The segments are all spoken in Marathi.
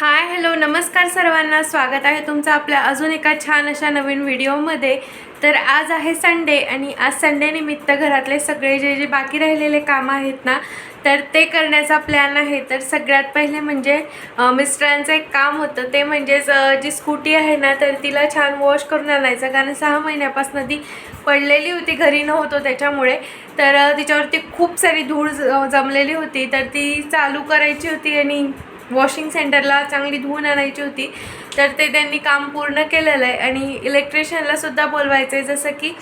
हाय हॅलो नमस्कार सर्वांना. स्वागत आहे तुमचं आपल्या अजून एका छान अशा नवीन व्हिडिओमध्ये. तर आज आहे संडे आणि आज संडेनिमित्त घरातले सगळे जे जे बाकी राहिलेले कामं आहेत ना तर ते करण्याचा प्लॅन आहे. तर सगळ्यात पहिले म्हणजे मिस्टरांचं एक काम होतं. ते म्हणजेच जी स्कूटी आहे ना तर तिला छान वॉश करून आणायचं. कारण सहा महिन्यापासून ती पडलेली होती घरी नव्हतो त्याच्यामुळे. तर तिच्यावरती खूप सारी धूळ ज- जमलेली होती. तर ती चालू करायची होती आणि वॉशिंग सेंटरला चांगली धुवून आणायची होती. तर ते त्यांनी काम पूर्ण केलेलं आहे आणि इलेक्ट्रिशियनला सुद्धा बोलवायचं आहे जसं की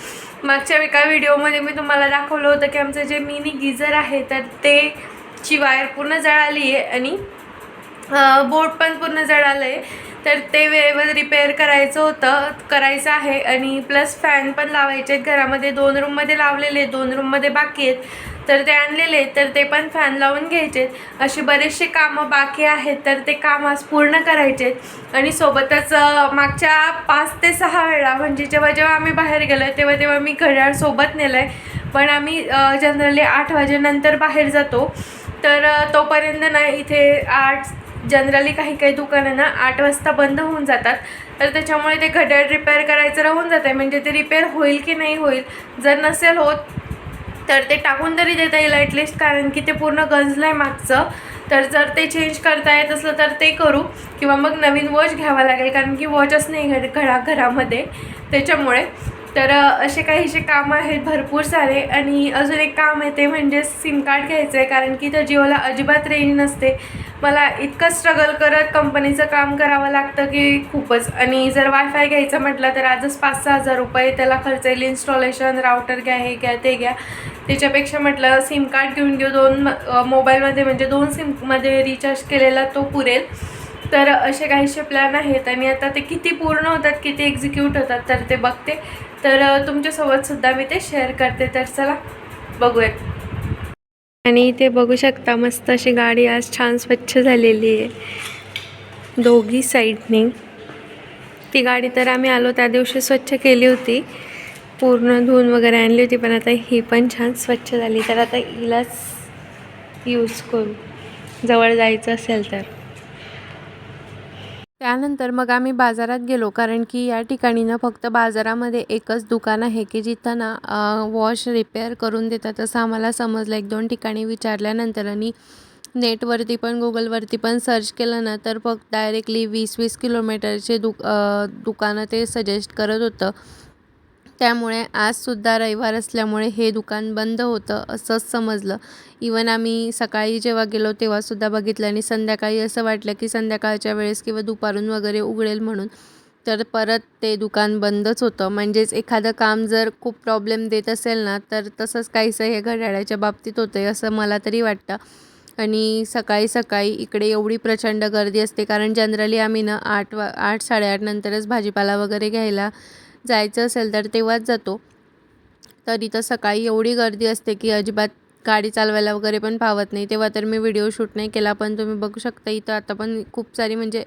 मागच्या एका व्हिडिओमध्ये मी तुम्हाला दाखवलं होतं की आमचं जे मिनी गिझर आहे तर ते ची वायर पूर्ण जळाली आहे आणि बोट पण पूर्ण जळालं आहे तर ते वेळेवर रिपेअर करायचं होतं करायचं आहे आणि प्लस फॅन पण लावायचे आहेत घरामध्ये दोन रूममध्ये लावलेले आहेत दोन रूममध्ये बाकी आहेत. तर ते आणलेले तर ते पण फॅन लावून घ्यायचे. आहेत अशी बरेचसे कामं बाकी आहेत तर ते काम आज पूर्ण करायचे. आणि सोबतच मागच्या पाच ते सहा वेळा म्हणजे जेव्हा जेव्हा आम्ही बाहेर गेलो तेव्हा तेव्हा मी घड्याळ सोबत नेलं आहे पण आम्ही जनरली आठ वाजेनंतर बाहेर जातो. तर तोपर्यंत ना इथे आठ जनरली काही काही दुकानं ना आठ वाजता बंद होऊन जातात. तर त्याच्यामुळे ते घड्याळ रिपेअर करायचं राहून जात आहे म्हणजे ते रिपेअर होईल की नाही होईल जर नसेल होत तर ते टाकून तरी देता येईल ॲटलिस्ट कारण की ते पूर्ण गंजलं आहे मागचं. तर जर ते चेंज करता येत असलं तर ते करू. किंवा मग नवीन वॉच घ्यावा लागेल कारण की वॉचच नाही घड घरा घरामध्ये त्याच्यामुळे. तर असे काहीसे कामं आहेत भरपूर सारे. आणि अजून एक काम आहे ते म्हणजे सिम कार्ड घ्यायचं आहे कारण की त्या जिओला अजिबात रेंज नसते. मला इतकं स्ट्रगल करत कंपनीचं काम करावं लागतं की खूपच. आणि जर वायफाय घ्यायचं म्हटलं तर आजच पाच सहा हजार रुपये त्याला खर्च येईल इन्स्टॉलेशन राऊटर घ्या हे घ्या ते घ्या. त्याच्यापेक्षा म्हटलं सिम कार्ड घेऊन घेऊ. दोन मोबाईलमध्ये म्हणजे दोन सिममध्ये रिचार्ज केलेला तो पुरेल. तर असे काहीसे प्लॅन आहेत आणि आता ते किती पूर्ण होतात किती एक्झिक्यूट होतात तर ते बघते. तर तुमच्यासोबतसुद्धा मी ते शेअर करते. तर चला बघूयात. आणि इथे बघू शकता मस्त अशी गाडी आज छान स्वच्छ झालेली आहे. दोघी साईडने. ती गाडी तर आम्ही आलो त्या दिवशी स्वच्छ केली होती. पूर्ण धुवून वगैरे आणली होती पण आता ही पण छान स्वच्छ झाली. तर आता हिलाच यूज करू. जवळ जायचं असेल तर. त्यानंतर मग आम्ही बाजारात गेलो कारण की या ठिकाणी ना फक्त बाजारामध्ये एकच दुकान आहे की जिथं ना वॉश रिपेअर करून देतात असं आम्हाला समजलं. एक दोन ठिकाणी विचारल्यानंतर आणि नेटवरती पण गुगलवरती पण सर्च केलं ना तर फक्त डायरेक्टली वीस वीस किलोमीटरचे दु दुकानं ते सजेस्ट करत होतं. त्यामुळे आजसुद्धा रविवार असल्यामुळे हे दुकान बंद होतं असंच समजलं. इवन आम्ही सकाळी जेव्हा गेलो तेव्हासुद्धा बघितलं आणि संध्याकाळी असं वाटलं की संध्याकाळच्या वेळेस किंवा दुपारून वगैरे उघडेल म्हणून. तर परत ते दुकान बंदच होतं. म्हणजेच एखादं काम जर खूप प्रॉब्लेम देत असेल ना तर तसंच काहीसं हे घड्याळाच्या बाबतीत होतं आहे असं मला तरी वाटतं. आणि सकाळी सकाळी इकडे एवढी प्रचंड गर्दी असते. कारण जनरली आम्ही ना आठ वा आठ साडेआठ नंतरच भाजीपाला वगैरे घ्यायला जायचं असेल तर तेव्हाच जातो. तर इथं सकाळी एवढी गर्दी असते की अजिबात गाडी चालवायला वगैरे पण पावत नाही. तेव्हा तर मी व्हिडिओ शूट नाही केला पण तुम्ही बघू शकता इथं आता पण खूप सारी म्हणजे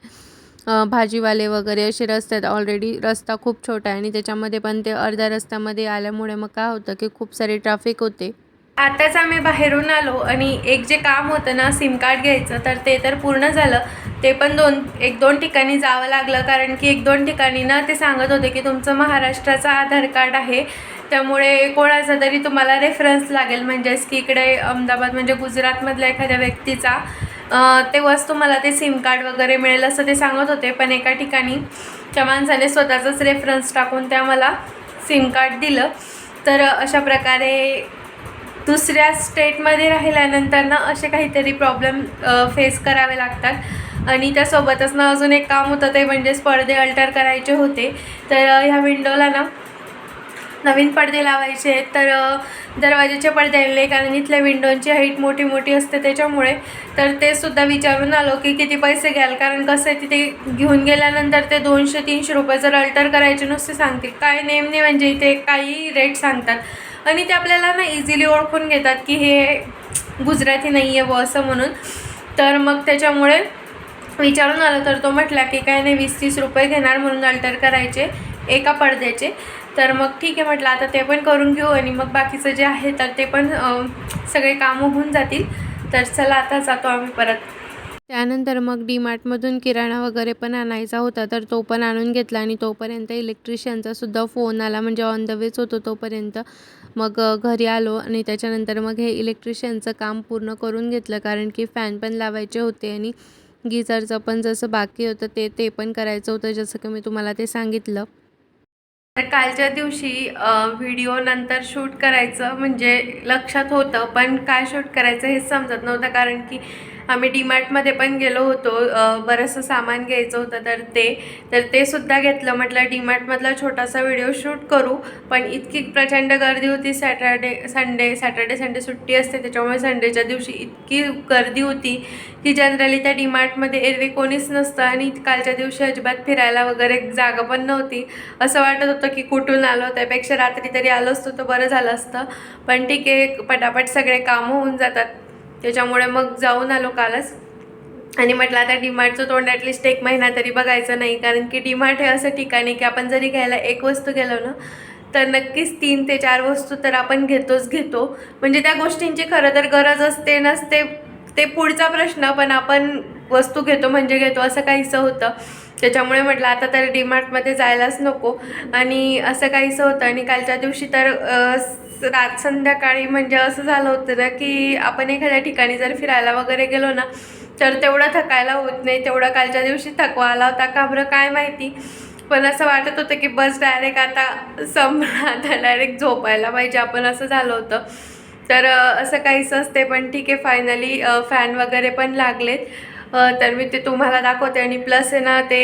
भाजीवाले वगैरे असे रस्ते आहेत ऑलरेडी रस्ता खूप छोटा आहे आणि त्याच्यामध्ये पण ते अर्ध्या रस्त्यामध्ये आल्यामुळे मग काय होतं की खूप सारे ट्रॅफिक होते. आताच आम्ही बाहेरून आलो आणि एक जे काम होतं ना सिम कार्ड घ्यायचं तर ते तर पूर्ण झालं. ते पण दोन एक दोन ठिकाणी जावं लागलं. कारण की एक दोन ठिकाणी ना ते सांगत होते की तुमचं महाराष्ट्राचं आधार कार्ड आहे. त्यामुळे कोणाचा तरी तुम्हाला रेफरन्स लागेल. म्हणजेच की इकडे अहमदाबाद म्हणजे गुजरातमधल्या एखाद्या व्यक्तीचा तेव्हाच तुम्हाला ते सिम कार्ड वगैरे मिळेल असं ते सांगत होते. पण एका ठिकाणी त्या माणसाने स्वतःचाच रेफरन्स टाकून त्या मला सिम कार्ड दिलं. तर अशा प्रकारे दुसऱ्या स्टेटमध्ये राहिल्यानंतर ना असे काहीतरी प्रॉब्लेम फेस करावे लागतात. आणि त्यासोबतच ना अजून एक काम होतं ते म्हणजे पडदे अल्टर करायचे होते. तर ह्या विंडोला ना नवीन पडदे लावायचे आहेत. तर दरवाजेचे दरवाजाचे पडदे आणले कारण इथल्या विंडोंची हाईट मोठी मोठी असते त्याच्यामुळे. तर ते सुद्धा विचारून आलो की किती पैसे घ्याल कारण कसं आहे तिथे घेऊन गेल्यानंतर ते दोनशे तीनशे रुपये जर अल्टर करायचे नुसते सांगतील. काय नेमने म्हणजे इथे काही रेट सांगतात. आणि ते आपल्याला ना इझिली ओळखून घेतात की हे गुजराती नाही आहे व असं म्हणून. तर मग त्याच्यामुळे विचारून आलं तर तो म्हटला की काय नाही वीस तीस रुपये घेणार म्हणून अल्टर करायचे एका पडद्याचे. तर मग ठीक आहे म्हटलं आता ते पण करून घेऊ आणि मग बाकीचं जे आहे तर ते पण सगळे कामं होऊन जातील. तर चला आता जातो आम्ही परत. त्यानंतर मग डी मार्टमधून किराणा वगैरे पण आणायचा होता तर तो पण आणून घेतला आणि तोपर्यंत इलेक्ट्रिशियनचा सुद्धा फोन आला म्हणजे ऑन द वेच होतो तोपर्यंत. मग घरी आलो आणि त्याच्यानंतर मग हे इलेक्ट्रिशियनचं काम पूर्ण करून घेतलं कारण की फॅन पण लावायचे होते आणि गिझरचं पण जसं बाकी होतं ते ते पण करायचं होतं जसं की मी तुम्हाला ते सांगितलं. तर कालच्या दिवशी व्हिडिओ नंतर शूट करायचं म्हणजे लक्षात होतं पण काय शूट करायचं हेच समजत नव्हतं. कारण की आम्ही डीमार्टमध्ये पण गेलो होतो बरंचसं सामान घ्यायचं होतं तर ते तर ते सुद्धा घेतलं. म्हटलं डीमार्टमधला छोटासा व्हिडिओ शूट करू पण इतकी प्रचंड गर्दी होती. सॅटर्डे संडे सॅटर्डे संडे सुट्टी असते त्याच्यामुळे संडेच्या दिवशी इतकी गर्दी होती की जनरली त्या डीमार्टमध्ये एरवी कोणीच नसतं आणि कालच्या दिवशी अजिबात फिरायला वगैरे जागा पण नव्हती. असं वाटत होतं की कुठून आलो त्यापेक्षा रात्री तरी आलो असतो तर बरं झालं असतं. पण ठीक आहे पटापट सगळे कामं होऊन जातात. त्याच्यामुळे मग जाऊन आलो कालच. आणि म्हटलं आता डीमार्टचं तोंड ॲटलिस्ट एक महिना तरी बघायचं नाही. कारण की डीमार्ट हे असं ठिकाण आहे की आपण जरी घ्यायला एक वस्तू गेलो ना तर नक्कीच तीन ते चार वस्तू तर आपण घेतोच घेतो. म्हणजे त्या गोष्टींची खरं तर गरज असते नसते ते पुढचा प्रश्न. पण आपण वस्तू घेतो म्हणजे घेतो असं काहीसं होतं. त्याच्यामुळे म्हटलं आता तर डीमार्टमध्ये जायलाच नको. आणि असं काहीसं होतं आणि कालच्या दिवशी तर रात संध्याकाळी म्हणजे असं झालं होतं ना की आपण एखाद्या ठिकाणी जर फिरायला वगैरे गेलो ना तर तेवढं थकायला होत नाही. तेवढं कालच्या दिवशी थकवा आला होता का बरं काय माहिती. पण असं वाटत होतं की बस डायरेक्ट आता संपला आता डायरेक्ट झोपायला पाहिजे आपण असं झालं होतं. तर असं काहीच असते पण ठीक आहे फायनली फॅन वगैरे पण लागलेत. तर मी ते तुम्हाला दाखवते. आणि प्लस आहे ना ते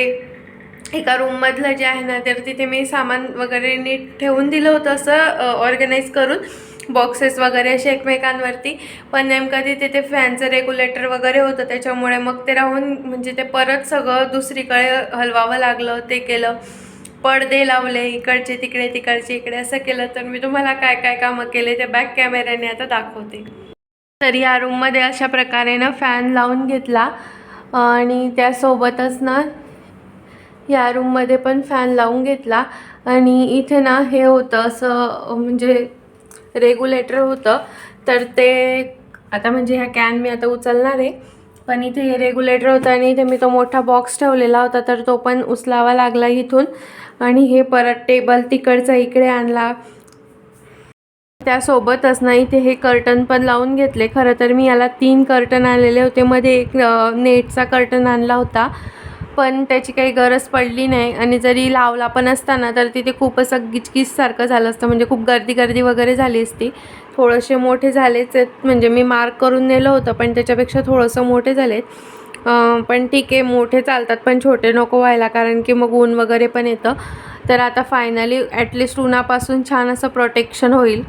एका रूममधलं जे आहे ना तर तिथे मी सामान वगैरे नीट ठेवून दिलं होतं असं ऑर्गनाईज करून. बॉक्सेस वगैरे असे एकमेकांवरती. पण नेमकं तिथे ते फॅनचं रेग्युलेटर वगैरे होतं त्याच्यामुळे मग ते राहून म्हणजे ते परत सगळं दुसरीकडे हलवावं लागलं ते केलं. पडदे लावले इकडचे तिकडे तिकडचे इकडे असं केलं. तर मी तुम्हाला काय काय कामं केले ते बॅक कॅमेऱ्याने आता दाखवते. तर या रूममध्ये अशा प्रकारे ना फॅन लावून घेतला. आणि त्यासोबतच ना या रूममध्ये पण फॅन लावून घेतला. आणि इथे ना हे होतं असं म्हणजे रेग्युलेटर होतं. तर ते आता म्हणजे ह्या कॅन मी आता उचलणार आहे. पण इथे हे रेग्युलेटर होतं आणि इथे मी तो मोठा बॉक्स ठेवलेला होता. तर तो पण उचलावा लागला इथून. आणि हे परत टेबल तिकडचा इकडे आणला. त्यासोबतच ना इथे हे कर्टन पण लावून घेतले. खरं तर मी याला तीन कर्टन आणलेले होते. मध्ये एक नेटचा कर्टन आणला होता. पण त्याची काही गरज पडली नाही. आणि जरी लावला पण असता ना तर तिथे खूप असं गिचकिचसारखं झालं असतं. म्हणजे खूप गर्दी गर्दी वगैरे झाली असती. थोडेसे मोठे झालेच आहेत. म्हणजे मी मार्क करून नेलं होतं पण त्याच्यापेक्षा थोडंसं मोठे झालेत. पण ठीक आहे मोठे चालतात पण छोटे नको व्हायला. कारण की मग ऊन वगैरे पण येतं. तर आता फायनली ॲटलिस्ट उन्हापासून छान असं प्रोटेक्शन होईल.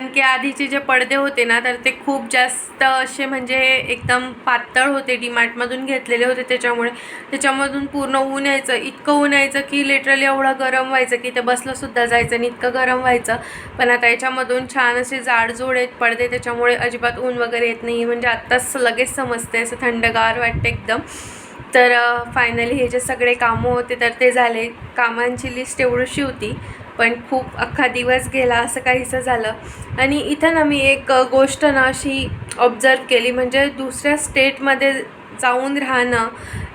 कारण की आधीचे जे पडदे होते ना तर ते खूप जास्त असे म्हणजे एकदम पातळ होते डीमार्टमधून घेतलेले होते त्याच्यामुळे. त्याच्यामधून पूर्ण ऊन यायचं इतकं ऊन यायचं की लिटरली एवढं गरम व्हायचं की ते बसलं सुद्धा जायचं आणि इतकं गरम व्हायचं. पण आता याच्यामधून छान असे जाडजूड आहेत पडदे त्याच्यामुळे अजिबात ऊन वगैरे येत नाही. म्हणजे आत्ताच लगेच समजते असं थंडगार वाटते एकदम. तर फायनली हे जे सगळे कामं होते तर ते झाले. कामांची लिस्ट एवढीशी होती. पण खूप अख्खा दिवस गेला असं काहीसं झालं. आणि इथं ना मी एक गोष्ट ना अशी ऑब्झर्व केली. म्हणजे दुसऱ्या स्टेटमध्ये जाऊन राहणं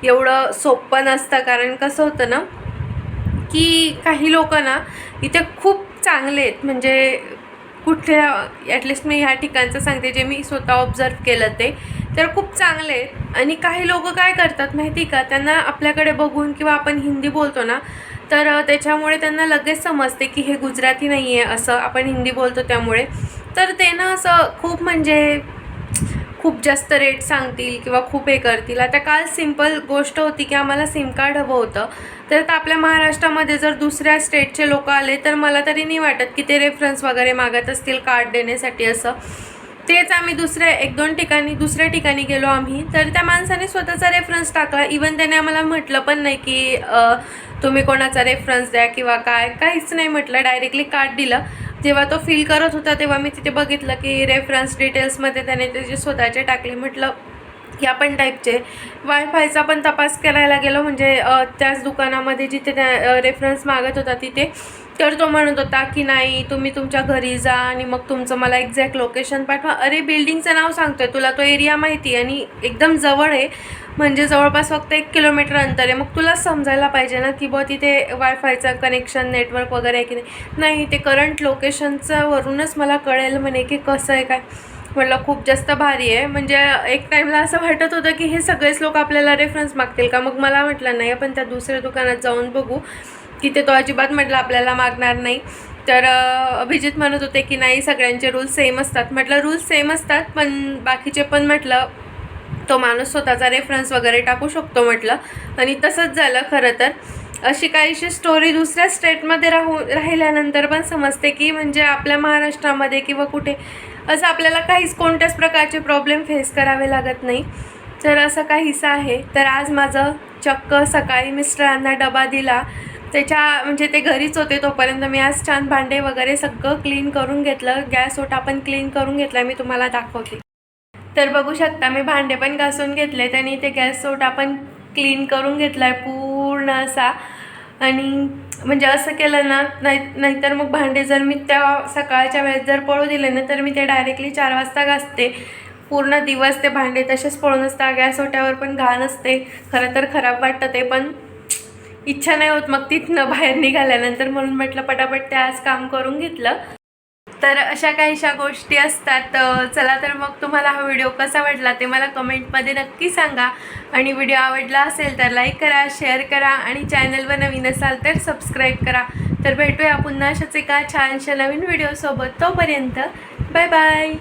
एवढं सोपं नसतं. कारण कसं होतं ना की काही लोक ना इथे खूप चांगले आहेत. म्हणजे कुठल्या ॲटलिस्ट मी ह्या ठिकाणचं सांगते. जे मी स्वतः ऑब्झर्व केलं ते तर खूप चांगले आहेत. आणि काही लोक काय करतात माहिती का? त्यांना आपल्याकडे बघून किंवा आपण हिंदी बोलतो ना तर त्याच्यामुळे त्यांना लगेच समजते की हे गुजराती नाही आहे असं आपण हिंदी बोलतो त्यामुळे. तर ते ना असं खूप म्हणजे खूप जास्त रेट सांगतील किंवा खूप हे करतील. आता काल सिंपल गोष्ट होती की आम्हाला सिम कार्ड हवं होतं. तर आता आपल्या महाराष्ट्रामध्ये जर दुसऱ्या स्टेटचे लोक आले तर मला तरी नाही वाटत की ते रेफरन्स वगैरे मागत असतील कार्ड देण्यासाठी असं. तेच आम्ही दुसऱ्या एक दोन ठिकाणी दुसऱ्या ठिकाणी गेलो आम्ही. तर त्या माणसाने स्वतःचा रेफरन्स टाकला. इवन त्याने आम्हाला म्हटलं पण नाही की तुम्ही कोणाचा रेफरन्स द्या किंवा काय. काहीच नाही म्हटलं. डायरेक्टली कार्ड दिलं. जेव्हा तो फील करत होता तेव्हा मी तिथे बघितलं की रेफरन्स डिटेल्समध्ये त्याने त्याचे स्वतःचे टाकले म्हटलं या पण टाईपचे वायफायचा पण तपास करायला गेलो. म्हणजे त्याच दुकानामध्ये जिथे त्या रेफरन्स मागत होता तिथे. तर तो म्हणत होता की नाही तुम्ही तुमच्या घरी जा आणि मग तुमचं मला एक्झॅक्ट लोकेशन पाठवा. अरे बिल्डिंगचं नाव सांगतोय तुला तो एरिया माहिती आहे आणि एकदम जवळ आहे. म्हणजे जवळपास फक्त एक किलोमीटर अंतर आहे. मग तुला समजायला पाहिजे ना की बुवा तिथे वायफायचं कनेक्शन नेटवर्क वगैरे आहे की नाही? नाही ते करंट लोकेशनचं वरूनच मला कळेल म्हणे की कसं आहे काय. म्हटलं खूप जास्त भारी आहे. म्हणजे एक टाईमला असं वाटत होतं की हे सगळेच लोक आपल्याला रेफरन्स मागतील का? मग मला म्हटलं नाही आपण त्या दुसऱ्या दुकानात जाऊन बघू. तिथे तो अजिबात म्हटलं आपल्याला मागणार नाही. तर अभिजित म्हणत होते की नाही सगळ्यांचे रूल्स सेम असतात. म्हटलं रूल्स सेम असतात पण बाकीचे पण म्हटलं तो माणूस स्वतःचा रेफरन्स वगैरे टाकू शकतो म्हटलं. आणि तसंच झालं खरं तर. अशी काहीशी स्टोरी दुसऱ्या स्टेटमध्ये राहू राहिल्यानंतर पण समजते की म्हणजे आपल्या महाराष्ट्रामध्ये किंवा कुठे असं आपल्याला काहीच कोणत्याच प्रकारचे प्रॉब्लेम फेस करावे लागत नाही. तर असं काहीसं आहे. तर आज माझं चक्क सकाळी मिस्टरांना डबा दिला. त्याच्या म्हणजे ते घरीच होते तोपर्यंत मी आज छान भांडे वगैरे सगळं क्लीन करून घेतलं. गॅस ओटा पण क्लीन करून घेतला मी तुम्हाला दाखवते. तर बघू शकता मी भांडे पण घासून घेतले आणि ते गॅस ओटा पण क्लीन करून घेतला आहे पूर्ण असा. आणि म्हणजे असं केलं ना नाही नाहीतर मग भांडे जर मी त्या सकाळच्या वेळेस जर पळू दिले ना तर मी ते डायरेक्टली चार वाजता घासते. पूर्ण दिवस ते भांडे तसेच पळून असतात. गॅस ओट्यावर पण घाण असते. खरं तर खराब वाटतं ते पण. इच्छा नाही होत. मग तिथनं बाहेर निघाल्यानंतर म्हणून म्हटलं पटापट ते आज काम करून घेतलं. तर अशा काहीशा गोष्टी असतात. चला तर मग तुम्हाला हा व्हिडिओ कसा वाटला ते मला कमेंटमध्ये नक्की सांगा. आणि व्हिडिओ आवडला असेल तर लाईक करा शेअर करा आणि चॅनलवर नवीन असाल तर सबस्क्राईब करा. तर भेटूया पुन्हा अशाच एका छानशा नवीन व्हिडिओसोबत. तोपर्यंत बाय बाय.